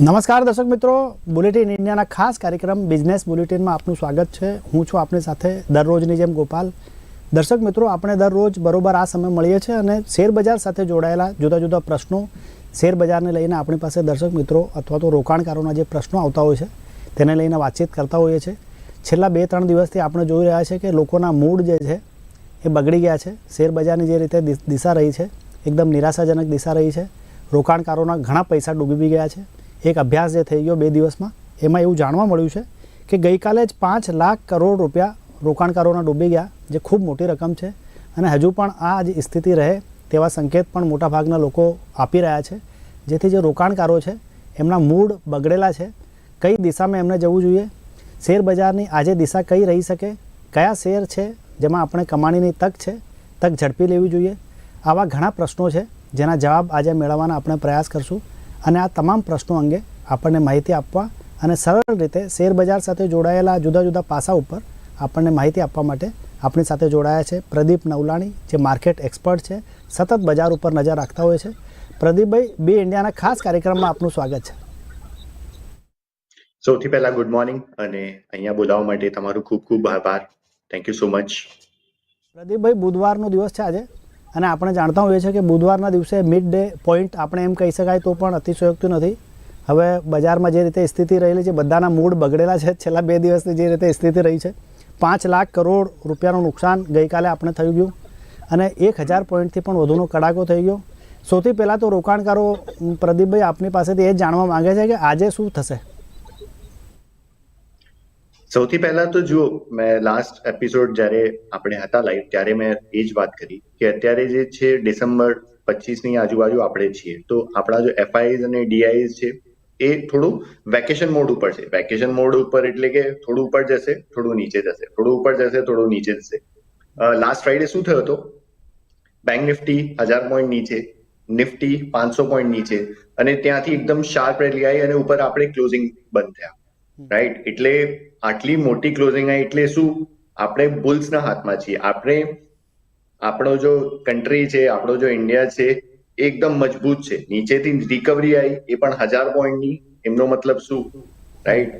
નમસ્કાર દર્શક મિત્રો બુલેટિન ઇન્ડિયાના ખાસ કાર્યક્રમ બિઝનેસ બુલેટિનમાં આપનું સ્વાગત છે. હું છું આપની સાથે દરરોજની જેમ ગોપાલ. દર્શક મિત્રો, આપણે દરરોજ બરોબર આ સમય મળીએ છીએ અને શેરબજાર સાથે જોડાયેલા જુદા જુદા પ્રશ્નો શેરબજારને લઈને આપણી પાસે દર્શક મિત્રો અથવા તો રોકાણકારોના જે પ્રશ્નો આવતા હોય છે, તેને લઈને વાતચીત કરતા હોઈએ છીએ. છેલ્લા બે ત્રણ દિવસથી આપણે જોઈ રહ્યા છે કે લોકોના મૂડ જે છે, એ બગડી ગયા છે. શેરબજારની જે રીતે દિશા રહી છે, એકદમ નિરાશાજનક દિશા રહી છે. રોકાણકારોના ઘણા પૈસા ડૂબી ગયા છે. એક અભ્યાસ જે થઈ ગયો બે દિવસમાં, એમાં એવું જાણવા મળ્યું છે કે ગઈકાલે જ પાંચ લાખ કરોડ રૂપિયા રોકાણકારોના ડૂબી ગયા, જે ખૂબ મોટી રકમ છે. અને હજુ પણ આ જ સ્થિતિ રહે તેવા સંકેત પણ મોટાભાગના લોકો આપી રહ્યા છે. જેથી જે રોકાણકારો છે, એમના મૂડ બગડેલા છે. કઈ દિશામાં એમને જવું જોઈએ? શેર બજારની આજે દિશા કઈ રહી શકે? કયા શેર છે જેમાં આપણે કમાણીની તક છે? તક ઝડપી લેવી જોઈએ? આવા ઘણા પ્રશ્નો છે જેના જવાબ આજે મેળવવાના આપણે પ્રયાસ કરશું. અને આ તમામ પ્રશ્નો અંગે આપણને માહિતી આપવા અને સરળ રીતે શેરબજાર સાથે જોડાયેલા જુદા જુદા પાસા ઉપર આપણને માહિતી આપવા માટે આપણી સાથે જોડાયા છે પ્રદીપ નવલાણી જે માર્કેટ એક્સપર્ટ છે સતત બજાર ઉપર નજર રાખતા હોય છે. પ્રદીપભાઈ બી ઇન્ડિયાના ખાસ કાર્યક્રમમાં આપનું સ્વાગત છે. સૌથી પહેલા ગુડ મોર્નિંગ અને અહીંયા બોલાવવા માટે તમારું ખૂબ ખૂબ આભાર. Thank you so much Pradeepbhai બુધવારનો દિવસ છે આજે. અને આપણે જાણતા હોઈએ છીએ કે બુધવારના દિવસે મિડ ડે પોઈન્ટ આપણે એમ કહી શકાય તો પણ અતિશયોક્તિ નથી. હવે બજારમાં જે રીતે સ્થિતિ રહેલી છે, બધાના મૂડ બગડેલા છે. છેલ્લા બે દિવસની જે રીતે સ્થિતિ રહી છે, પાંચ લાખ કરોડ રૂપિયાનું નુકસાન ગઈકાલે આપણે થયું ગયું અને એક હજાર પોઈન્ટથી પણ વધુનો કડાકો થઈ ગયો. સૌથી પહેલાં તો રોકાણકારો, પ્રદીપભાઈ આપની પાસેથી એ જાણવા માંગે છે કે આજે શું થશે? સૌથી પહેલા તો જુઓ મેં લાસ્ટ એપિસોડ જ્યારે આપણે હતા લાઈવ ત્યારે મેં એ જ વાત કરી કે અત્યારે જે છે ડિસેમ્બર પચીસની આજુબાજુ આપણે છીએ. તો આપણા જો એફઆઈઝ અને ડીઆઈઝ છે એ થોડું વેકેશન મોડ ઉપર છે. વેકેશન મોડ ઉપર એટલે કે થોડું ઉપર જશે થોડું નીચે જશે. થોડું ઉપર જશે થોડું નીચે જશે. લાસ્ટ ફ્રાઈડે શું થયો હતો? બેંક નિફ્ટી હજાર પોઈન્ટ નીચે નિફ્ટી પાંચસો પોઈન્ટ નીચે અને ત્યાંથી એકદમ શાર્પ રેલી આવી અને ઉપર આપણે ક્લોઝિંગ બંધ થયા. રાઈટ એટલે આટલી મોટી ક્લોઝિંગ આવી એટલે શું? આપણે બુલ્સના હાથમાં છીએ. આપણે, આપણો જો કન્ટ્રી છે, આપણો જો ઇન્ડિયા છે એકદમ મજબૂત છે. નીચેથી રિકવરી આવી, એ પણ હજાર પોઈન્ટની. એમનો મતલબ શું? રાઈટ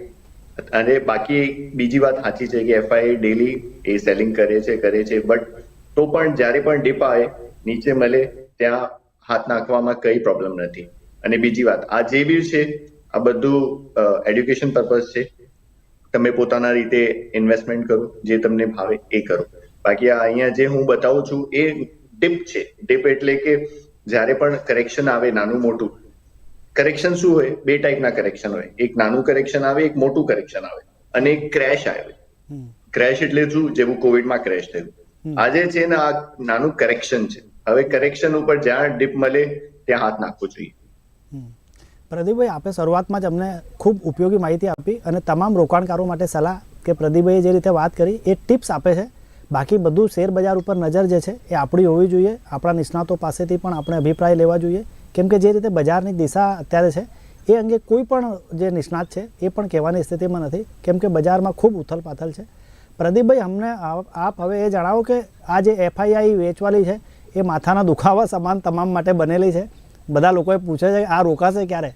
અને બાકી બીજી વાત સાચી છે કે એફઆઈ ડેલી એ સેલિંગ કરે છે કરે છે. બટ તો પણ જ્યારે પણ ડીપ આવે, નીચે મળે, ત્યાં હાથ નાખવામાં કઈ પ્રોબ્લેમ નથી. અને બીજી વાત, આ જે બી છે, આ બધું એડ્યુકેશન પર્પઝ છે. તમે પોતાના રીતે ઇન્વેસ્ટમેન્ટ કરો જે તમને ભાવે એ કરો. બાકી આ અહીંયા જે હું બતાવું છું એ ડીપ છે. ડીપ એટલે કે જ્યારે પણ કરેક્શન આવે નાનું મોટું કરેક્શન શું હોય? બે ટાઈપના કરેક્શન હોય. એક નાનું કરેક્શન આવે એક મોટું કરેક્શન આવે. અને એક ક્રેશ આવે. ક્રેશ એટલે શું? જેવું કોવિડમાં ક્રેશ થયું. આજે છે ને આ નાનું કરેક્શન છે. હવે કરેક્શન ઉપર જ્યાં ડીપ મળે ત્યાં હાથ નાખવો જોઈએ. પ્રદીપભાઈ, આપે શરૂઆતમાં જ અમને ખૂબ ઉપયોગી માહિતી આપી અને તમામ રોકાણકારો માટે સલાહ કે પ્રદીપભાઈએ જે રીતે વાત કરી એ ટિપ્સ આપે છે. બાકી બધું શેર બજાર ઉપર નજર જે છે એ આપણી હોવી જોઈએ. આપણા નિષ્ણાતો પાસેથી પણ આપણે અભિપ્રાય લેવા જોઈએ. કેમ કે જે રીતે બજારની દિશા અત્યારે છે એ અંગે કોઈ પણ જે નિષ્ણાત છે એ પણ કહેવાની સ્થિતિમાં નથી. કેમ કે બજારમાં ખૂબ ઉથલ પાથલ છે. પ્રદીપભાઈ, અમને આપ આપ હવે એ જણાવો કે આ જે એફઆઈઆઈ વેચવાલી છે એ માથાના દુખાવા સમાન તમામ માટે બનેલી છે? બધા લોકોએ પૂછે છે આ રોકાશે ક્યારે?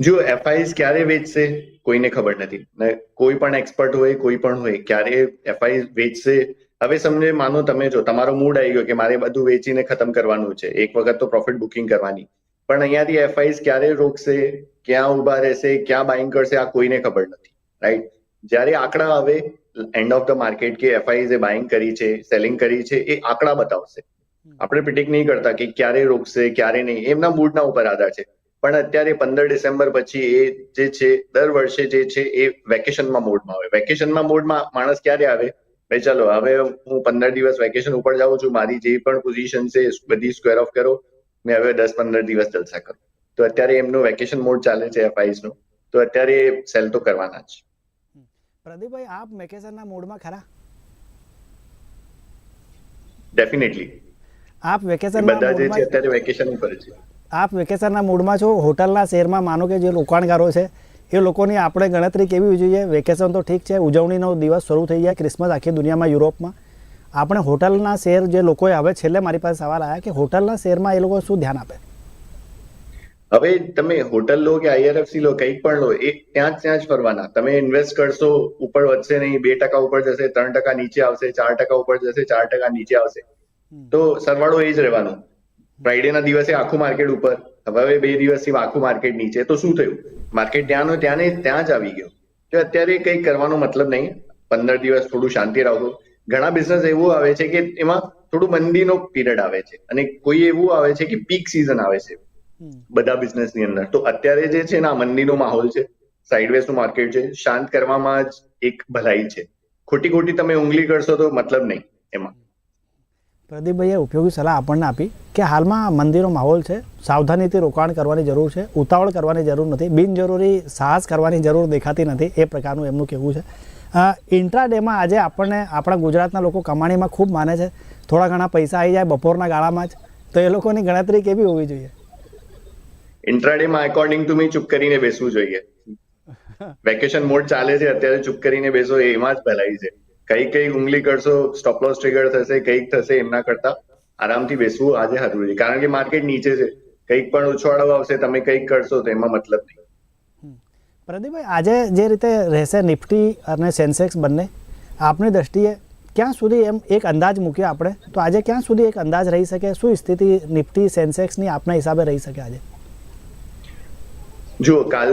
જો એફઆઈસ ક્યારે વેચશે કોઈને ખબર નથી. ને કોઈ પણ એક્સપર્ટ હોય કોઈ પણ હોય ક્યારે એફઆઈ વેચશે? હવે સમજે માનો તમે જો તમારો મૂડ આવી ગયો કે મારે બધું વેચીને ખતમ કરવાનું છે. એક વખત તો પ્રોફિટ બુકિંગ કરવાની. પણ અહીંયાથી એફઆઈસ ક્યારે રોકશે ક્યાં ઊભા રહેશે ક્યાં બાઇંગ કરશે આ કોઈને ખબર નથી. રાઈટ જ્યારે આંકડા આવે એન્ડ ઓફ ધ માર્કેટ કે એફઆઈઝ એ બાઇંગ કરી છે સેલિંગ કરી છે એ આંકડા બતાવશે. આપણે પ્રિડિક્ટ નહીં કરતા કે ક્યારે રોકશે ક્યારે નહીં. એમના મૂડના ઉપર આધાર છે. પણ અત્યારે પંદર ડિસેમ્બર પછી એ જે છે દર વર્ષે જે છે એ વેકેશનમાં મોડમાં આવે. વેકેશનમાં મોડમાં માણસ ક્યારે આવે? ભાઈ ચાલો હવે હું પંદર દિવસ વેકેશન ઉપર જાઉં છું મારી જે પણ પોઝિશન છે બધી સ્ક્વેર ઓફ કરો. ને હવે દસ પંદર દિવસ જલસા કરો. તો અત્યારે એમનું વેકેશન મોડ ચાલે છે એફઆઈસનું. તો અત્યારે સેલ તો કરવાના જ. પ્રદીપભાઈ આપ વેકેશનના મોડમાં ખરા? ડેફિનેટલી આપ વેકેશન બધા જે છે અત્યારે વેકેશન ઉપર છે. આપ વેકેશનના મૂડમાં છો હોટલના શેરમાં માનો કે જે રોકાણકારો છે એ લોકોની આપણે ગણતરી કેવી હોવી જોઈએ? વેકેશન તો ઠીક છે ઉજવણીનો દિવસ શરૂ થઈ જાય ક્રિસમસ આખી દુનિયામાં યુરોપમાં. આપણે હોટલના શેર જે લોકોએ હવે છેલ્લે મારી પાસે સવાલ આવ્યા કે હોટલના શેરમાં એ લોકો શું ધ્યાન આપે? હવે તમે હોટલ લો કે આઈઆરએફસી લો કંઈક પણ લો એ ત્યાં જ ત્યાં જ ફરવાના. તમે ઇન્વેસ્ટ કરશો ઉપર વધશે નહીં બે ટકા ઉપર જશે ત્રણ ટકા નીચે આવશે ચાર ટકા ઉપર જશે ચાર ટકા નીચે આવશે. તો સરવાળો એ જ રહેવાનો. ફ્રાઈડે ના દિવસે આખું માર્કેટ ઉપર હવે બે દિવસથી આખું માર્કેટ નીચે. તો શું થયું? માર્કેટ ત્યાંનો ત્યાં ને ત્યાં જ આવી ગયો. તો અત્યારે કંઈ કરવાનો મતલબ નહીં. પંદર દિવસ થોડું શાંતિ રાખો. ઘણા બિઝનેસ એવું આવે છે કે એમાં થોડું મંદીનો પીરિયડ આવે છે. અને કોઈ એવું આવે છે કે પીક સિઝન આવે છે. બધા બિઝનેસની અંદર. તો અત્યારે જે છે ને આ મંદીનો માહોલ છે સાઇડવેઝનું માર્કેટ છે શાંત કરવામાં જ એક ભલાઈ છે. ખોટી ખોટી તમે ઉંગલી કરશો તો મતલબ નહીં એમાં. પ્રદીપભાઈએ ઉપયોગી સલાહ આપણને આપી કે હાલમાં મંદિરનો માહોલ છે સાવધાનીથી રોકાણ કરવાની જરૂર છે ઉતાવળ કરવાની જરૂર નથી બિનજરૂરી સાહસ કરવાની જરૂર દેખાતી નથી એ પ્રકારનું એમનું કહેવું છે. ઇન્ટ્રાડેમાં આજે આપણને આપણા ગુજરાતના લોકો કમાણીમાં ખૂબ માને છે. થોડા ઘણા પૈસા આવી જાય બપોરના ગાળામાં જ તો એ લોકોની ગણતરી કેવી હોવી જોઈએ? ઇન્ટ્રાડેમાં અકોર્ડિંગ ટુ મી ચૂપ કરીને બેસવું જોઈએ. વેકેશન મોડ ચાલે છે અત્યારે ચૂપ કરીને બેસો એમાં જ ભલાઈ છે. કઈ કઈ ઉંગલી કરશો સ્ટોપ લોસ ટ્રિગર થશે, કંઈક થશે એમના કરતા આરામથી બેસવું આજે જરૂરી છે કારણ કે માર્કેટ નીચે છે. કંઈક પણ ઉછાળો આવશે, તમે કંઈક કરશો તો એમાં મતલબ નહીં. પ્રદીપભાઈ, આજે જે રીતે રહેશે નિફ્ટી અને સેન્સેક્સ બંને, આપની દ્રષ્ટિએ ક્યાં સુધી એમ એક અંદાજ મૂક્યો આપણે? તો આજે ક્યાં સુધી એક અંદાજ રહી શકે? શું સ્થિતિ નિફ્ટી, સેન્સેક્સની આપના હિસાબે રહી શકે આજે? જુઓ કાલ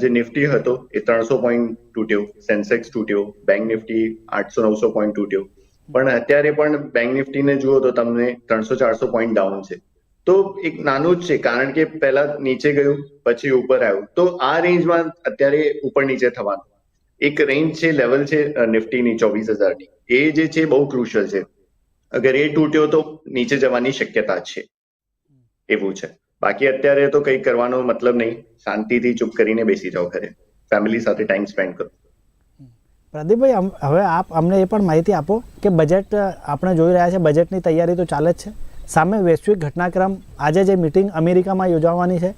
જે નિફ્ટી હતો એ ત્રણસો પોઈન્ટ તૂટ્યો, સેન્સેક્સ તૂટ્યો, બેંક નિફ્ટી આઠસો નવસો પોઈન્ટ તૂટ્યો. પણ અત્યારે પણ બેંક નિફ્ટીને જુઓ તો તમને ત્રણસો ચારસો પોઈન્ટ ડાઉન છે. તો એક નાનું જ છે, કારણ કે પહેલા નીચે ગયું, પછી ઉપર આવ્યું. તો આ રેન્જમાં અત્યારે ઉપર નીચે થવાનું. એક રેન્જ છે લેવલ છે નિફ્ટીની ચોવીસ હજારની. એ જે છે, બહુ ક્રુશિયલ છે. અગર એ તૂટ્યો તો નીચે જવાની શક્યતા છે. એવું છે. બાકી અત્યારે તો કંઈ કરવાનો મતલબ નહીં. શાંતિથી ચૂપ કરીને બેસી જાઓ ઘરે. ફેમિલી સાથે ટાઈમ સ્પેન્ડ કરો. પ્રદીપભાઈ હવે આપ અમને એ પણ માહિતી આપો કે બજેટ આપણે જોઈ રહ્યા છે બજેટની તૈયારી તો ચાલે જ છે. સામે વૈશ્વિક ઘટનાક્રમ આજે જે મિટિંગ અમેરિકામાં યોજાવાની છે,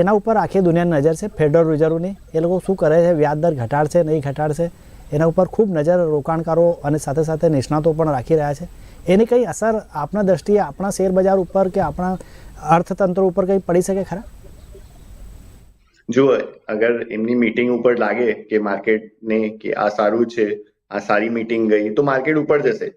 એના ઉપર આખી દુનિયાની નજર છે. ફેડરલ રિઝર્વની એ લોકો શું કરે છે? વ્યાજ દર ઘટાડશે, નહીં ઘટાડશે? એના ઉપર ખૂબ નજર રોકાણકારો અને સાથે સાથે નિષ્ણાતો પણ રાખી રહ્યા છે. એની કઈ અસર આપણા દ્રષ્ટિએ આપણા શેર બજાર ઉપર કે આપણા અર્થતંત્ર ઉપર કંઈ પડી શકે ખરા? જુઓ અગર એમની મીટિંગ ઉપર લાગે કે માર્કેટને કે આ સારું છે આ સારી મીટિંગ ગઈ તો માર્કેટ ઉપર જશે.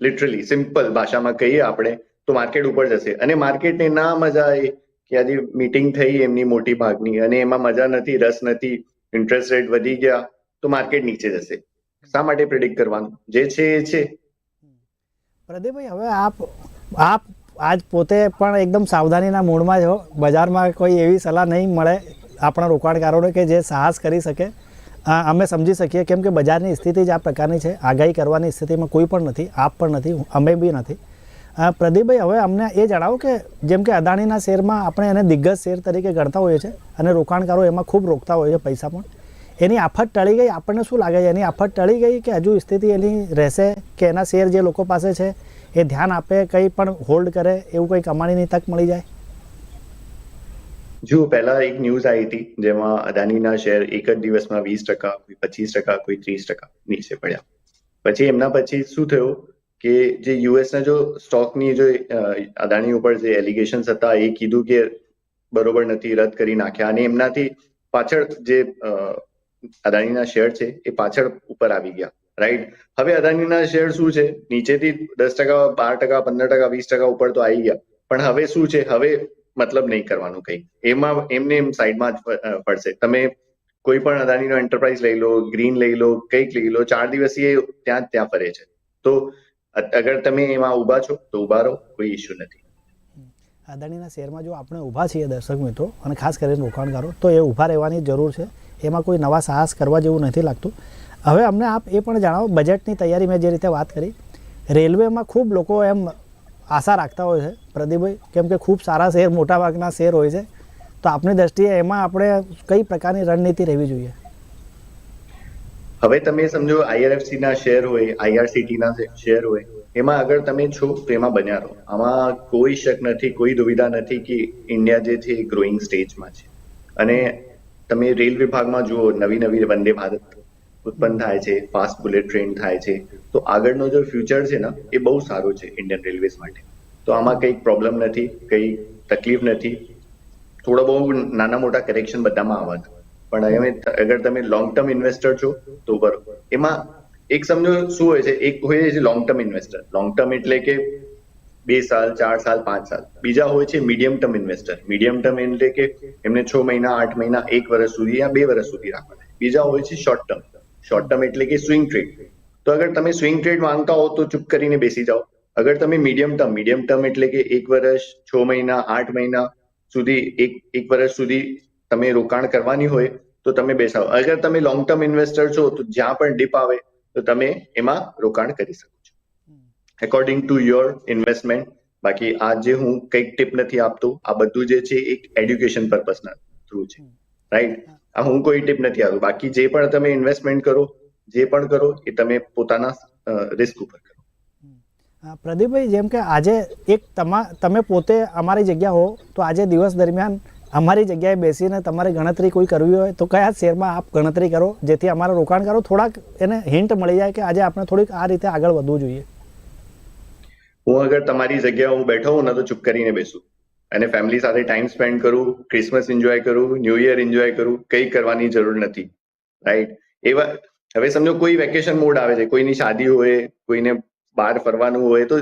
લિટરલી સિમ્પલ ભાષામાં કહીએ આપણે તો માર્કેટ ઉપર જશે. અને માર્કેટને ના મજા આવે કે આજે મીટિંગ થઈ એમની મોટી ભાગની અને એમાં મજા નથી રસ નથી ઇન્ટરેસ્ટ રેટ વધી ગયા તો માર્કેટ નીચે જશે. શા માટે પ્રિડિક્ટ કરવાનું? જે છે એ છે. પ્રદીપભાઈ હવે આપ આપ આજ પોતે પણ એકદમ સાવધાનીના મૂડમાં છો બજારમાં કોઈ એવી સલાહ નહીં મળે આપણા રોકાણકારોને કે જે સાહસ કરી શકે. અમે સમજી શકીએ કેમ કે બજારની સ્થિતિ જ આ પ્રકારની છે. આગાહી કરવાની સ્થિતિમાં કોઈ પણ નથી, આપ પણ નથી અમે બી નથી. પ્રદીપભાઈ, હવે અમને એ જણાવો કે જેમ કે અદાણીના શેરમાં આપણે એને દિગ્ગજ શેર તરીકે ગણતા હોઈએ છીએ અને રોકાણકારો એમાં ખૂબ રોકતા હોય છે પૈસા પણ. એની આફત ટળી ગઈ, આપણને શું લાગે છે? એની આફત ટળી ગઈ કે હજુ સ્થિતિ એની રહેશે કે એના શેર જે લોકો પાસે છે એ ધ્યાન આપે, કંઈ પણ હોલ્ડ કરે, એવું કંઈ કમાણીની તક મળી જાય? જો, પહેલા એક ન્યૂઝ આવી હતી, જેમાં અદાનીના શેર એક જ દિવસમાં વીસ ટકા, કોઈ પચીસ ટકા, કોઈ ત્રીસ ટકા નીચે પડ્યા. પછી એમના પછી શું થયું કે જે યુએસના જો સ્ટોકની જો અદાણી ઉપર જે એલિગેશન્સ હતા, એ કીધું કે બરોબર નથી, રદ કરી નાખ્યા. અને એમનાથી પાછળ જે અદાણીના શેર છે, એ પાછળ ઉપર આવી ગયા. રાઈટ હવે અદાણીના શેર શું છે? નીચેથી દસ ટકા, બાર ટકા, પંદર ટકા, વીસ ટકા ઉપર તો આવી ગયા. પણ હવે શું છે? હવે મતલબ નહીં કરવાનું કંઈ. એમાં, એમને એમ સાઈડમાં જ પડશે તમે કોઈ પણ અદાણીનો એન્ટરપ્રાઇઝ લઈ લો ગ્રીન લઈ લો, કંઈક લઈ લો, ચાર દિવસ એ ત્યાં ત્યાં ફરે છે. તો અગર તમે એમાં ઊભા છો, તો ઊભા રહો, કોઈ ઇશ્યુ નથી. અદાણીના શેરમાં જો આપણે ઊભા છીએ દર્શક મિત્રો, અને ખાસ કરીને રોકાણકારો, તો એ ઊભા રહેવાની જરૂર છે. એમાં કોઈ નવા સાહસ કરવા જેવું નથી લાગતું. હવે અમને આપ એ પણ જણાવો બજેટની તૈયારી મેં જે રીતે વાત કરી, રેલવેમાં ખૂબ લોકો એમ આશા રાખતા હોય છે, પ્રદીપભાઈ, કેમ કે ખૂબ સારા શેર મોટાભાગના શેર હોય છે, તો આપની દ્રષ્ટિએ એમાં આપણે કઈ પ્રકારની રણનીતિ રહેવી જોઈએ? હવે તમે સમજો આઈઆરએફસી ના શેર હોય આઈઆરસીટી ના શેર હોય, એમાં અગર તમે છો તો એમાં બન્યા રહો. આમાં કોઈ શક નથી, કોઈ દુવિધા નથી કે ઇન્ડિયા જે છે એ ગ્રોઈંગ સ્ટેજમાં છે. અને તમે રેલ વિભાગમાં જુઓ નવી નવી વંદે ભારત ઉત્પન્ન થાય છે ફાસ્ટ બુલેટ ટ્રેન થાય છે. તો આગળનો જો ફ્યુચર છે ને, એ બહુ સારો છે ઇન્ડિયન રેલવેઝ માટે. તો આમાં કંઈક પ્રોબ્લેમ નથી, કંઈ તકલીફ નથી. થોડા બહુ નાના મોટા કરેક્શન બધામાં આવવાના પણ હવે અગર તમે લોંગ ટર્મ ઇન્વેસ્ટર છો, તો બરોબર એમાં એક સમજો શું હોય છે, એક હોય છે long term investor long term એટલે કે બે સાલ, ચાર સાલ, પાંચ સાલ. બીજા હોય છે medium term investor medium term એટલે કે એમને છ મહિના, આઠ મહિના, એક વર્ષ સુધી યા બે વર્ષ સુધી રાખવાના. બીજા હોય છે શોર્ટ ટર્મ શોર્ટ ટર્મ એટલે કે સ્વિંગ ટ્રેડ તો અગર તમે સ્વિંગ ટ્રેડ માંગતા હો તો ચૂપ કરીને બેસી જાઓ. અગર તમે મીડિયમ ટર્મ મીડિયમ ટર્મ એટલે કે એક વર્ષ છ મહિના આઠ મહિના સુધી એક એક વર્ષ સુધી તમે રોકાણ કરવાની હોય તો તમે બેસાવો અગર તમે લોંગ ટર્મ ઇન્વેસ્ટર છો તો જ્યાં પણ ડીપ આવે તો તમે એમાં રોકાણ કરી શકો છો. એકોર્ડિંગ ટુ યોર ઇન્વેસ્ટમેન્ટ બાકી આ જે હું કંઈક ટીપ નથી આપતો આ બધું જે છે એક એડ્યુકેશન પર્પઝના થ્રુ છે. રાઈટ આ હું કોઈ ટીપ નથી આપતો. બાકી જે પણ તમે ઇન્વેસ્ટમેન્ટ કરો જે પણ કરો એ તમે પોતાના રિસ્ક ઉપર કરો. પ્રદીપભાઈ જેમ કે આજે એક તમા તમે પોતે અમારી જગ્યા હો તો આજે દિવસ દરમિયાન અમારી જગ્યાએ બેસીને તમારે ગણતરી કોઈ કરવી હોય તો કયા શેરમાં આપ ગણતરી કરો જેથી અમારા રોકાણકારો થોડાક એને હિન્ટ મળી જાય કે આજે આપણે થોડીક આ રીતે આગળ વધવું જોઈએ. હું અગર તમારી જગ્યાએ હું બેઠો હોઉં ને તો ચૂપ કરીને બેસું. અને ફેમિલી સાથે ટાઈમ સ્પેન્ડ કરું ક્રિસમસ એન્જોય કરું ન્યૂ યર એન્જોય કરું, કંઈ કરવાની જરૂર નથી રાઈટ એવા, હવે સમજો કોઈ વેકેશન મોડ આવે છે, કોઈની શાદી હોય, કોઈને બહાર ફરવાનું હોય, તો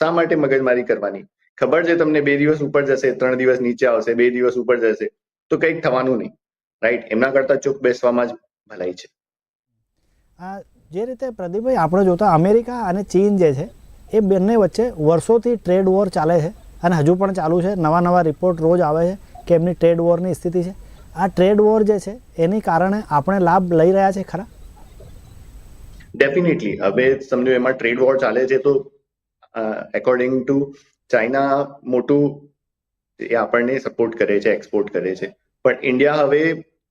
શા માટે મગજમારી કરવાની? ખબર છે તમને બે દિવસ ઉપર જશે, ત્રણ દિવસ નીચે આવશે, બે દિવસ ઉપર જશે, તો કંઈક થવાનું નહીં રાઈટ એમના કરતા ચૂપ બેસવામાં જ ભલાઈ છે. આ જે રીતે પ્રદીપભાઈ આપણે જોતા, અમેરિકા અને ચીન જે છે, એ બંને વચ્ચે વર્ષોથી ટ્રેડ વોર ચાલે છે. અને હજુ પણ ચાલુ છે. નવા નવા રિપોર્ટ રોજ આવે છે કે એમની ટ્રેડ વોરની સ્થિતિ છે. આ ટ્રેડ વોર જે છે, એની કારણે આપણે લાભ લઈ રહ્યા છે ખરા? ડેફિનેટલી હવે સમજો એમાં ટ્રેડ વોર ચાલે છે તો એકોર્ડિંગ ટુ ચાઇના મોટું એ આપણને સપોર્ટ કરે છે એક્સપોર્ટ કરે છે. પણ ઇન્ડિયા હવે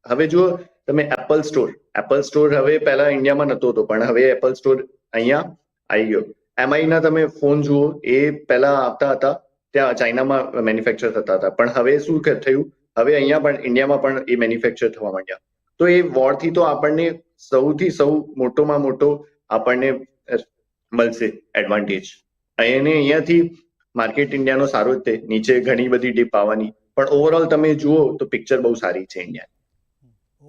હવે જુઓ, તમે એપલ સ્ટોર એપલ સ્ટોર હવે પહેલા ઇન્ડિયામાં નતો હતો, પણ હવે એપલ સ્ટોર અહીંયા આવી ગયો. એમઆઈ ના તમે ફોન જુઓ, એ પહેલા આવતા હતા ત્યાં ચાઇનામાં મેન્યુફેક્ચર થતા હતા. પણ હવે શું થયું? હવે અહીંયા પણ, ઇન્ડિયામાં પણ એ મેન્યુફેક્ચર થવા માંડ્યા. તો એ વોરથી તો આપણને સૌથી સૌ મોટોમાં મોટો આપણને મળશે એડવાન્ટેજ અહીંયા અહીંયાથી માર્કેટ ઇન્ડિયાનો સારો જ છે નીચે ઘણી બધી ડીપ આવવાની. પણ ઓવરઓલ તમે જુઓ તો પિક્ચર બહુ સારી છે ઇન્ડિયા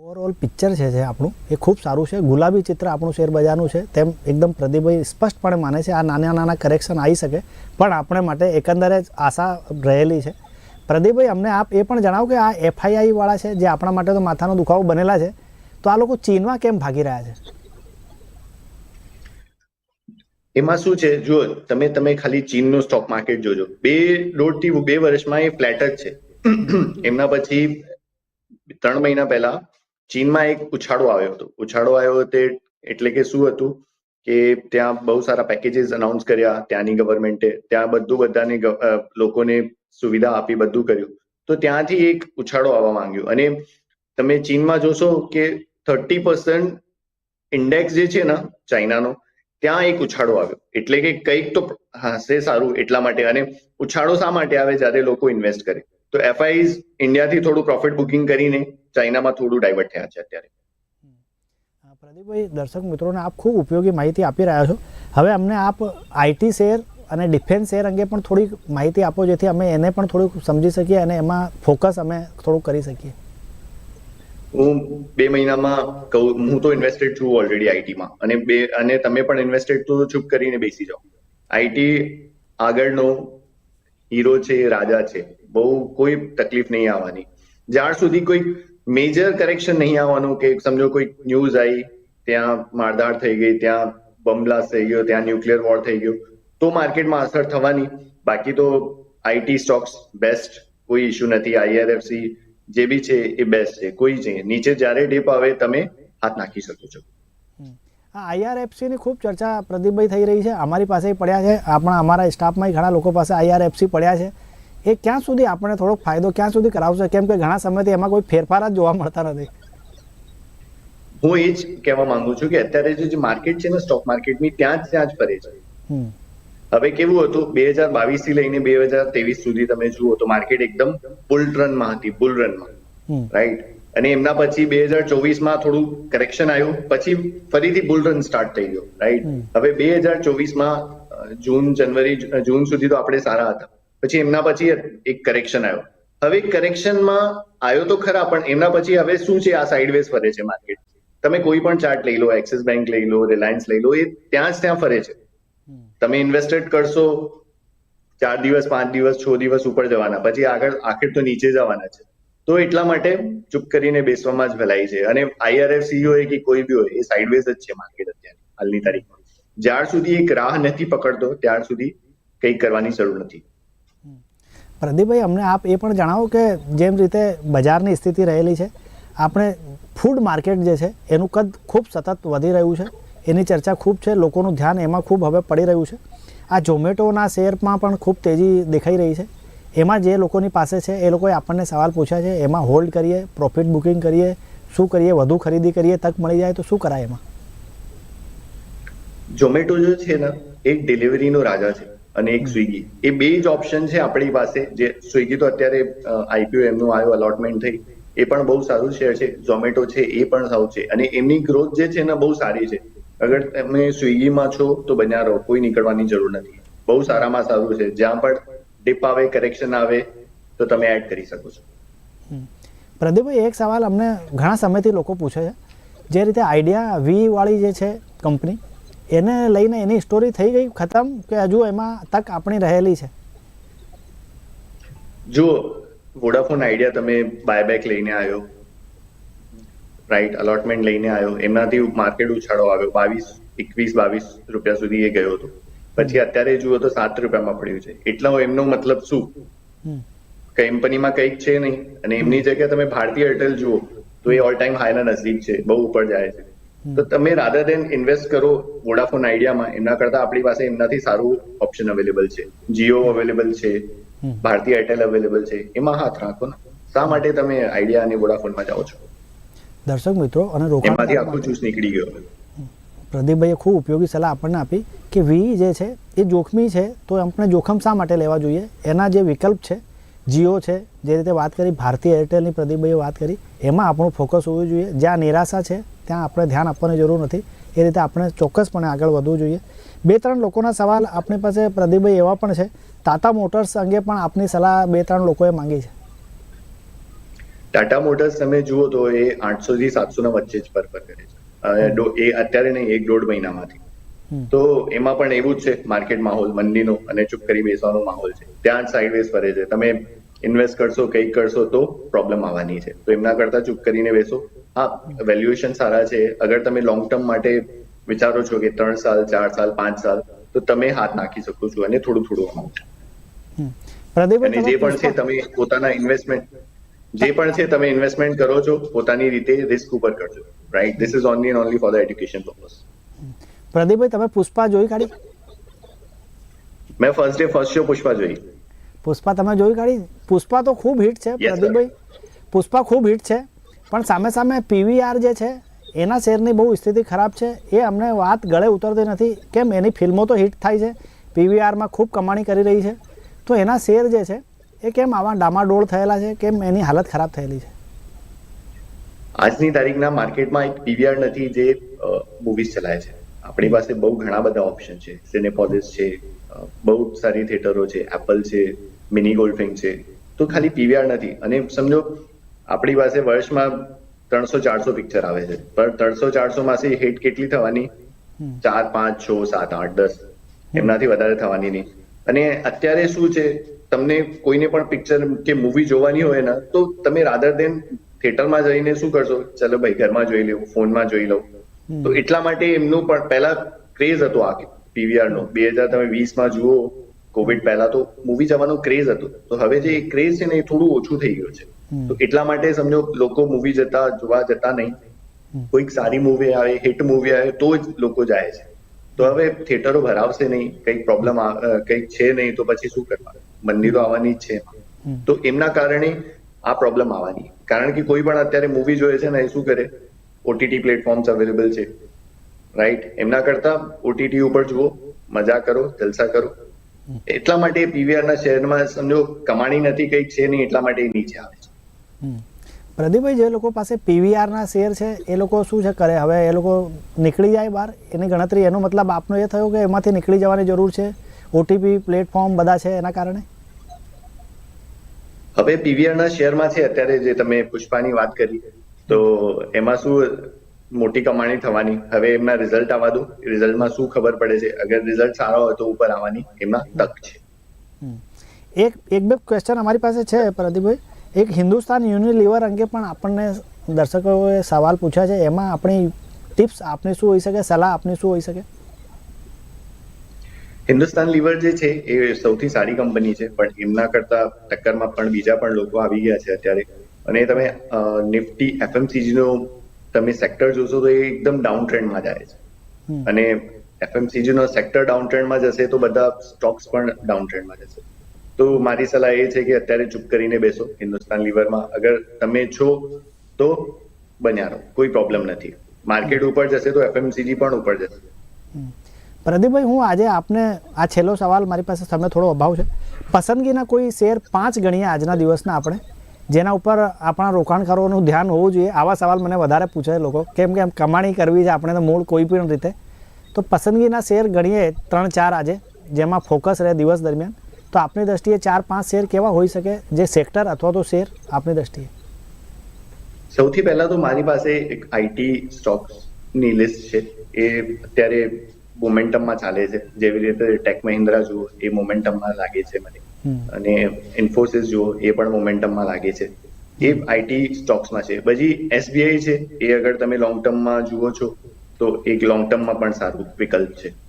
ઓવરઓલ પિક્ચર છે જે આપણું. એ ખૂબ સારું છે. ગુલાબી ચિત્ર આપણું શેરબજારનું છે. તેમ એકદમ પ્રદીપભાઈ સ્પષ્ટપણે માને છે, આ નાના નાના કરેક્શન આવી શકે. પણ આપણે માટે એકંદરે જ આશા રહેલી છે. પ્રદીપભાઈ, અમને આપ એ પણ જણાવો કે આ એફઆઈઆઈ વાળા છે, જે આપણા માટે તો માથાનો દુખાવો બનેલા છે, તો આ લોકો ચીનમાં કેમ ભાગી રહ્યા છે? એમાં શું છે? જુઓ, તમે તમે ખાલી ચીનનું સ્ટોક માર્કેટ જોજો. બે દોઢથી બે વર્ષમાં એ ફ્લેટ જ છે. એમના પછી ત્રણ મહિના પહેલા ચીનમાં એક ઉછાળો આવ્યો હતો. ઉછાળો આવ્યો તે એટલે કે શું હતું કે ત્યાં બહુ સારા પેકેજીસ અનાઉન્સ કર્યા, ત્યાંની ગવર્મેન્ટે ત્યાં બધું બધાને લોકોને સુવિધા આપી, બધું કર્યું. તો ત્યાંથી એક ઉછાળો આવવા માંગ્યો. અને તમે ચીનમાં જોશો કે થર્ટી પર્સન્ટ ઇન્ડેક્સ જે છે ને, ચાઇનાનો, ત્યાં એક ઉછાળો આવ્યો. એટલે કે કંઈક તો હશે સારું એટલા માટે. અને ઉછાળો શા માટે આવે? જ્યારે લોકો ઇન્વેસ્ટ કરે. તો એફઆઈઝ ઇન્ડિયાથી થોડું પ્રોફિટ બુકિંગ કરીને ચાઇનામાં થોડું ડાયવર્ટ થયા છે અત્યારે. પ્રદીપભાઈ દર્શક મિત્રોને આપ ખૂબ ઉપયોગી માહિતી આપી રહ્યા છો. હવે અમને આપ આઈટી શેર અને ડિફેન્સ શેર અંગે પણ થોડીક માહિતી આપો જેથી અમે એને પણ થોડુંક સમજી શકીએ અને એમાં ફોકસ અમે થોડુંક કરી શકીએ. હું બે મહિનામાં કહું હું તો ઇન્વેસ્ટેડ છું ઓલરેડી આઈટીમાં અને બે અને તમે પણ ઇન્વેસ્ટેડ તો ચૂપ કરીને બેસી જાઓ. આઈટી આગળનો હીરો છે રાજા છે. બહુ કોઈ તકલીફ નહીં આવવાની. જ્યાર સુધી કોઈ મેજર કરેક્શન નહીં આવવાનું કે સમજો કોઈ ન્યૂઝ આવી ત્યાં મારધાડ થઈ ગઈ, ત્યાં બમબ્લાસ્ટ થઈ ગયો, ત્યાં ન્યુક્લિયર વોર થઈ ગયો, તો માર્કેટમાં અસર થવાની. બાકી તો આઈટી સ્ટોક્સ બેસ્ટ કોઈ ઇશ્યુ નથી. આઈઆરએફસી જે બી છે એ બેસ્ટ છે, કોઈ છે નીચે જ્યારે ડીપ આવે તમે હાથ નાખી શકો છો. આઈઆરએફસીની ખૂબ ચર્ચા પ્રદીપભાઈ થઈ રહી છે. અમારી પાસે પડ્યા છે. આપણા અમારા સ્ટાફમાં ઘણા લોકો પાસે આઈઆરએફસી પડ્યા છે. એ ક્યાં સુધી આપણે થોડોક ફાયદો ક્યાં સુધી કરાવશે? કેમ કે ઘણા સમયથી એમાં કોઈ ફેરફાર જ જોવા મળતા નથી. હું એ જ કહેવા માંગુ છું કે અત્યારે જે માર્કેટ છે ને સ્ટોક માર્કેટની ત્યાં જ ત્યાં જ ફરે છે. હવે કેવું હતું? બે હજાર બાવીસથી લઈને બે હજાર ત્રેવીસ સુધી તમે જુઓ તો માર્કેટ એકદમ બુલ રનમાં હતી બુલ રનમાં રાઈટ અને એમના પછી બે હજાર ચોવીસમાં થોડું કરેક્શન આવ્યું પછી ફરીથી બુલ રન સ્ટાર્ટ થઈ ગયો. રાઈટ હવે બે હજાર ચોવીસમાં જૂન જનવરી જૂન સુધી તો આપણે સારા હતા. પછી એમના પછી એક કરેક્શન આવ્યો. હવે કરેક્શનમાં આવ્યો તો ખરા પણ એમના પછી હવે શું છે? આ સાઇડવેઝ ફરે છે માર્કેટ તમે કોઈ પણ ચાર્ટ લઈ લો એક્સિસ બેંક લઈ લો રિલાયન્સ લઈ લો એ ત્યાં જ ત્યાં ફરે છે. તમે ઇન્વેસ્ટેડ કરશો ચાર દિવસ પાંચ દિવસ છ દિવસ ઉપર જવાના. પછી આગળ આખર તો નીચે જવાના છે. તો એટલા માટે ચૂપ કરીને બેસવામાં જ ભલાઈ છે. અને આઈઆરએફ સીઓ હોય કે કોઈ બી હોય એ સાઇડવેઝ જ છે માર્કેટ અત્યારે હાલની તારીખમાં. જ્યાર સુધી એક રાહ નથી પકડતો ત્યાર સુધી કંઈક કરવાની જરૂર નથી. પ્રદીપભાઈ, અમને આપ એ પણ જણાવો કે જેમ રીતે બજારની સ્થિતિ રહેલી છે, આપણે ફૂડ માર્કેટ જે છે, એનું કદ ખૂબ સતત વધી રહ્યું છે. એની ચર્ચા ખૂબ છે, લોકોનું ધ્યાન એમાં ખૂબ હવે પડી રહ્યું છે. આ ઝોમેટોના શેરમાં પણ ખૂબ તેજી દેખાઈ રહી છે. એમાં જે લોકોની પાસે છે, એ લોકોએ આપણને સવાલ પૂછ્યા છે, એમાં હોલ્ડ કરીએ પ્રોફિટ બુકિંગ કરીએ, શું કરીએ, વધુ ખરીદી કરીએ, તક મળી જાય તો શું કરાય એમાં? ઝોમેટો જે છે ને, એક ડિલિવરીનો રાજા છે. અને એક સ્વિગી. એ બે જ ઓપ્શન છે આપણી પાસે. જે સ્વિગી તો અત્યારે આઈપીઓ એમનું આવ્યું અલોટમેન્ટ થઈ. એ પણ બહુ સારું શેર છે. ઝોમેટો છે એ પણ સારું છે. અને એમની ગ્રોથ જે છે ને બહુ સારી છે. અગર તમે સ્વિગીમાં છો તો બન્યા રહો. કોઈ નીકળવાની જરૂર નથી. બહુ સારામાં સારું છે. જ્યાં પણ ડીપ આવે કરેક્શન આવે તો તમે એડ કરી શકો છો. પ્રદીપભાઈ એક સવાલ અમને ઘણા સમયથી લોકો પૂછે છે. જે રીતે આઈડિયા વી વાળી જે છે કંપની એને લઈને એની સ્ટોરી થઈ ગઈ ખતમ કે હજુ એમાં તક આપણી રહેલી છે? જો વોડાફોન આઈડિયા તમે બાયબેક લઈને આવ્યો રાઈટ અલોટમેન્ટ લઈને આવ્યો એમનાથી માર્કેટ ઉછાળો આવ્યો બાવીસ એકવીસ બાવીસ રૂપિયા સુધી એ ગયો હતો. પછી અત્યારે જુઓ તો સાત રૂપિયામાં પડ્યું છે. એટલા એમનો મતલબ શું? કંપનીમાં કંઈક છે નહીં. અને એમની જગ્યાએ તમે ભારતીય એરટેલ જુઓ તો એ ઓલ ટાઈમ હાઈના નજીક છે બહુ ઉપર જાય છે. તો તમે રાધર દેન ઇન્વેસ્ટ કરો વોડાફોન આઈડિયામાં એમના કરતા આપણી પાસે એમનાથી સારું ઓપ્શન અવેલેબલ છે. જીઓ અવેલેબલ છે. ભારતીય એરટેલ અવેલેબલ છે. એમાં હાથ રાખો ને. શા માટે તમે આઈડિયા અને વોડાફોનમાં જાઓ છો? દર્શક મિત્રો અને એમાંથી રોકાણ આખું જ્યુસ નીકળી ગયો. પ્રદીપભાઈએ ખૂબ ઉપયોગી સલાહ આપણને આપી કે વી જે છે એ જોખમી છે તો આપણે જોખમ શા માટે લેવા જોઈએ? એના જે વિકલ્પ છે જીઓ છે જે રીતે વાત કરી ભારતીય એરટેલની પ્રદીપભાઈએ વાત કરી એમાં આપણું ફોકસ હોવું જોઈએ. જ્યાં નિરાશા છે ત્યાં આપણે ધ્યાન આપવાની જરૂર નથી. એ રીતે આપણે ચોક્કસપણે આગળ વધવું જોઈએ. બે ત્રણ લોકોના સવાલ આપણી પાસે પ્રદીપભાઈ એવા પણ છે. ટાટા મોટર્સ અંગે પણ આપની સલાહ બે ત્રણ લોકોએ માંગી છે. ટાટા મોટર્સ તમે જુઓ તો એ આઠસો થી સાતસો ના વચ્ચે જ પર પર કરે છે. એ અત્યારે નહીં એક દોઢ મહિનામાંથી. તો એમાં પણ એવું જ છે માર્કેટ માહોલ મંદીનો અને ચૂપ કરી બેસવાનો માહોલ છે. ત્યાં જ સાઇડવેઝ ફરે છે. તમે ઇન્વેસ્ટ કરશો કંઈક કરશો તો પ્રોબ્લેમ આવવાની છે. તો એમના કરતા ચૂપ કરીને બેસો. હા વેલ્યુએશન સારા છે. અગર તમે લોંગ ટર્મ માટે વિચારો છો કે ત્રણ સાલ ચાર સાલ પાંચ સાલ તો તમે હાથ નાખી શકો છો અને થોડું થોડું અમાઉન્ટ અને જે પણ છે તમે પોતાના ઇન્વેસ્ટમેન્ટ જે પણ છે તમે ઇન્વેસ્ટમેન્ટ કરો છો પોતાની રીતે રિસ્ક ઉપર કરજો. Right this is only and only for the education purpose પ્રદીપભાઈ તમે પુષ્પા જોઈ કાઢી? મેં first day first show Pushpa જોઈ. પુષ્પા તમે જોઈ કાઢી? પુષ્પા તો ખૂબ હિટ છે પ્રદીપભાઈ. પુષ્પા ખૂબ હિટ છે. પણ સામે સામે પીવીઆર જે છે, એના શેરની બહુ સ્થિતિ ખરાબ છે. એ અમને વાત ગળે ઉતરતી નથી. કેમ? એની ફિલ્મો તો હિટ થાય છે. પીવીઆરમાં ખૂબ કમાણી કરી રહી છે. તો એના શેર જે છે, એ કેમ આવા ડામાડોળ થયેલા છે? કેમ એની હાલત ખરાબ થયેલી છે? આજની તારીખના માર્કેટમાં એક પીવીઆર નથી, જે મૂવીઝ ચલાય છે. આપણી પાસે બહુ ઘણા બધા ઓપ્શન છે. સિનેપોલિસ છે બહુ સારી થિયેટરો છે. એપલ છે મિની ગોલ્ફિંગ છે. તો ખાલી પીવીઆર નથી. અને સમજો આપણી પાસે વર્ષમાં ત્રણસો ચારસો પિક્ચર આવે છે. પણ ત્રણસો ચારસો માંથી હિટ કેટલી થવાની? ચાર પાંચ છ સાત આઠ દસ. એમનાથી વધારે થવાની નહીં. અને અત્યારે શું છે? તમને કોઈને પણ પિક્ચર કે મૂવી જોવાની હોય ને તો તમે રાધર દેન થિયેટરમાં જઈને શું કરશો? ચલો ભાઈ ઘરમાં જોઈ લઉં ફોનમાં જોઈ લઉં. તો એટલા માટે એમનું પણ પહેલા ક્રેઝ હતો આ પીવીઆર નો બે હજાર તમે વીસમાં જુઓ કોવિડ પહેલા તો મૂવી જવાનો ક્રેઝ હતો. તો હવે જે ક્રેઝ છે ને એ થોડું ઓછું થઈ ગયું છે. તો એટલા માટે સમજો લોકો મૂવી જતા જોવા જતા નહીં. કોઈક સારી મૂવી આવે હિટ મૂવી આવે તો જ લોકો જાય છે. તો હવે થિયેટરો ભરાવશે નહીં કંઈક પ્રોબ્લેમ કંઈક છે નહીં તો પછી શું કરવાનું મંદિરો આવવાની જ છે તો એમના કારણે આ પ્રોબ્લેમ આવવાની. કારણ કે કોઈ પણ અત્યારે મૂવી જોઈએ છે ને એ શું કરે? ઓટીટી પ્લેટફોર્મ્સ અવેલેબલ છે. રાઈટ એમના કરતા ઓટીટી ઉપર જુઓ મજા કરો જલસા કરો. એટલા માટે પીવીઆર ના શેરમાં સમજો કમાણી નથી કંઈક છે નહીં એટલા માટે નીચે આવે. પ્રદીપભાઈ જે લોકો પાસે પીવીઆરના શેર છે એ લોકો શું છે કરે? હવે એ લોકો નીકળી જાય બહાર એની ગણતરી એનો મતલબ આપનો એ થયો કે એમાંથી નીકળી જવાની જરૂર છે? ઓટીપી પ્લેટફોર્મ બધા છે એના કારણે? હવે પીવીઆર ના શેરમાં છે અત્યારે જે તમે પુષ્પાની વાત કરી તો એમાં શું મોટી કમાણી થવાની? હવે એમના રિઝલ્ટ આવવા દો. રિઝલ્ટમાં શું ખબર પડે છે? અગર રિઝલ્ટ સારો હોય તો ઉપર આવવાની એમાં તક છે. એક એક બે ક્વેશ્ચન અમારી પાસે છે પ્રદીપભાઈ. એક હિન્દુસ્તાન યુનિલિવર અંગે પણ આપણને દર્શકોએ સવાલ પૂછ્યા છે. એમાં આપણી ટિપ્સ આપની શું હોઈ શકે? સલાહ આપની શું હોઈ શકે? હિન્દુસ્તાન લીવર જે છે એ સૌથી સારી કંપની છે પણ એમના કરતા ટક્કરમાં પણ બીજા પણ લોકો આવી ગયા છે અત્યારે. અને તમે નિફ્ટી એફએમસીજી નો તમે સેક્ટર જોશો તો એ એકદમ ડાઉન ટ્રેન્ડમાં જાય છે. અને એફએમસીજી નો સેક્ટર ડાઉન ટ્રેન્ડમાં જશે તો બધા સ્ટોક્સ પણ ડાઉન ટ્રેન્ડમાં જશે. તો મારી સલાહ એ છે કે અત્યારે ચૂપ કરીને બેસો હિન્દુસ્તાન લીવરમાં. અગર તમે છો તો બન્યા રહો. કોઈ પ્રોબ્લેમ નથી. માર્કેટ ઉપર જશે તો એફએમસીજી પણ ઉપર જશે. પ્રદીપભાઈ, હું આજે આપને આ છેલ્લો સવાલ, મારી પાસે તમને થોડો અભાવ છે. પસંદગીના કોઈ શેર પાંચ ગણીએ આજના દિવસના આપણે, જેના ઉપર આપણા રોકાણકારોનું ધ્યાન હોવું જોઈએ? આવા સવાલ મને વધારે પૂછે લોકો. કેમ કે કમાણી કરવી છે આપણે તો મૂળ કોઈ પણ રીતે. તો પસંદગીના શેર ગણીએ ત્રણ ચાર આજે, જેમાં ફોકસ રહે દિવસ દરમિયાન. તો આપની દ્રષ્ટિએ ચાર પાંચ શેર કેવા હોઈ શકે? જે સેક્ટર અથવા તો શેર આપની દ્રષ્ટિએ? સૌથી પહેલા તો મારી પાસે એક આઈટી સ્ટોક્સની લિસ્ટ છે. એ અત્યારે મોમેન્ટમમાં ચાલે છે. જેવી રીતે ટેક મહિન્દ્રા જુઓ એ મોમેન્ટમમાં લાગે છે મને. અને ઇન્ફોસિસ જુઓ એ પણ મોમેન્ટમમાં લાગે છે. એ આઈટી સ્ટોક્સમાં છે. પછી એસબીઆઈ છે. એ અગર તમે લોંગ ટર્મમાં જુઓ છો તો એક લોંગ ટર્મમાં પણ સારું વિકલ્પ છે.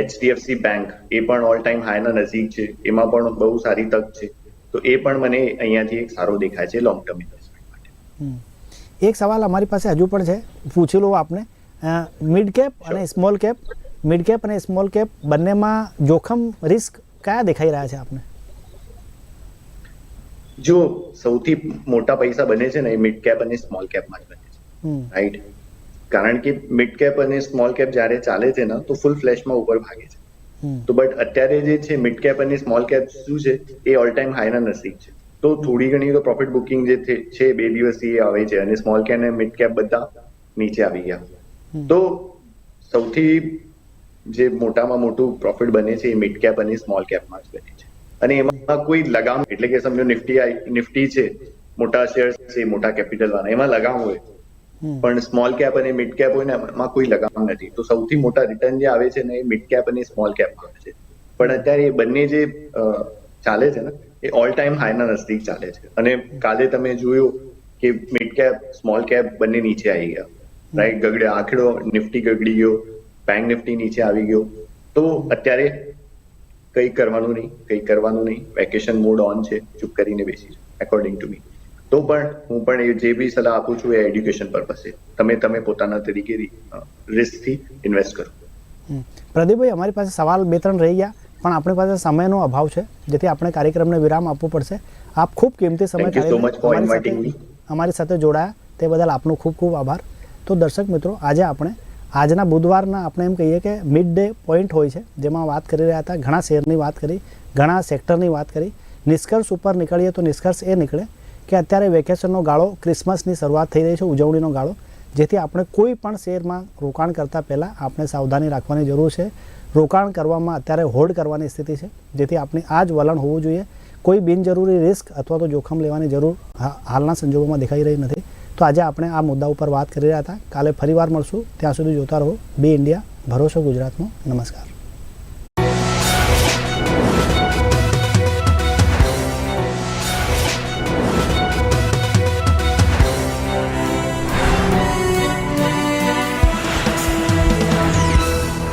એચડીએફસી બેંક એ પણ ઓલ ટાઈમ હાઈના નજીક છે. એમાં પણ બહુ સારી તક છે. તો એ પણ મને અહીંયાથી એક સારો દેખાય છે લોંગ ટર્મ ઇન્વેસ્ટમેન્ટ માટે એક સવાલ અમારી પાસે હજુ પણ છે. પૂછી લો આપને. મિડ કેપ અને સ્મોલ કેપ મિડ કેપ અને સ્મોલ કેપ બંનેમાં જોખમ રિસ્ક કયા દેખાઈ રહ્યા છે આપને? જો સૌથી મોટા પૈસા બને છે ને એ મિડ કેપ અને સ્મોલ કેપમાં જ બને છે. રાઈટ કારણ કે મિડ કેપ અને સ્મોલ કેપ જ્યારે ચાલે છે ને તો ફૂલ ફ્લેશમાં ઉપર ભાગે છે. તો બટ અત્યારે જે છે મિડ કેપ અને સ્મોલ કેપ શું છે એ ઓલ ટાઈમ હાઈના નસીબ છે. તો થોડી ઘણી તો પ્રોફિટ બુકિંગ જે છે- બે દિવસથી એ આવે છે અને સ્મોલ કેપ અને મિડ કેપ બધા નીચે આવી ગયા. તો સૌથી જે મોટામાં મોટું પ્રોફિટ બને છે એ મિડ કેપ અને સ્મોલ કેપમાં જ બને છે. અને એમાં કોઈ લગામ એટલે કે સમજો નિફ્ટી નિફ્ટી છે મોટા શેર છે મોટા કેપિટલ વાળા એમાં લગામ હોય. પણ સ્મોલ કેપ અને મિડ કેપ હોય ને, એમાં કોઈ લગામ નથી. તો સૌથી મોટા રિટર્ન જે આવે છે ને, એ મિડ કેપ અને સ્મોલ કેપ આવે છે. પણ અત્યારે એ બંને જે ચાલે છે ને, એ ઓલ ટાઈમ હાઈના નજદીક ચાલે છે. અને કાલે તમે જોયું કે મિડ કેપ સ્મોલ કેપ બંને નીચે આવી ગયા. રાઈટ ગગડે આખડો નિફ્ટી ગગડી ગયો બેંક નિફ્ટી નીચે આવી ગયો. તો અત્યારે કંઈ કરવાનું નહીં, કંઈ કરવાનું નહીં. વેકેશન મોડ ઓન છે, ચૂપ કરીને બેસી એકોર્ડિંગ ટુ મી તો પણ હું પણ એ જે બી સલાહ આપું છું એ એડ્યુકેશન પર્પસે તમે તમે પોતાના તરીકે રિસ્કથી ઇન્વેસ્ટ કરો. પ્રદીપભાઈ અમારી પાસે સવાલ બે ત્રણ રહી ગયા પણ આપણી પાસે સમયનો અભાવ છે. જેથી આપણે કાર્યક્રમને વિરામ આપવો પડશે. આપ ખૂબ કિંમતી સમય અમારી સાથે જોડાયા. તે બદલ આપનો ખૂબ ખૂબ આભાર. તો દર્શક મિત્રો આજે આપણે આજના બુધવારના આપણે એમ કહીએ કે મિડ ડે પોઈન્ટ હોય છે જેમાં વાત કરી રહ્યા હતા. ઘણા શેરની વાત કરી ઘણા સેક્ટરની વાત કરી. નિષ્કર્ષ ઉપર નીકળીએ તો નિષ્કર્ષ એ નીકળે કે અત્યારે વેકેશનનો ગાળો ક્રિસમસની શરૂઆત થઈ રહી છે, ઉજવણીનો ગાળો, જેથી આપણે કોઈ પણ શેરમાં રોકાણ કરતાં પહેલાં આપણે સાવધાની રાખવાની જરૂર છે. રોકાણ કરવામાં અત્યારે હોલ્ડ કરવાની સ્થિતિ છે, જેથી આપણે આ જ વલણ હોવું જોઈએ. કોઈ બિનજરૂરી રિસ્ક અથવા તો જોખમ લેવાની જરૂર હાલના સંજોગોમાં દેખાઈ રહી નથી. તો આજે આપણે આ મુદ્દા ઉપર વાત કરી રહ્યા હતા. કાલે ફરીવાર મળશું. ત્યાં સુધી જોતા રહો. બી ઇન્ડિયા, ભરોસો ગુજરાતનો. નમસ્કાર.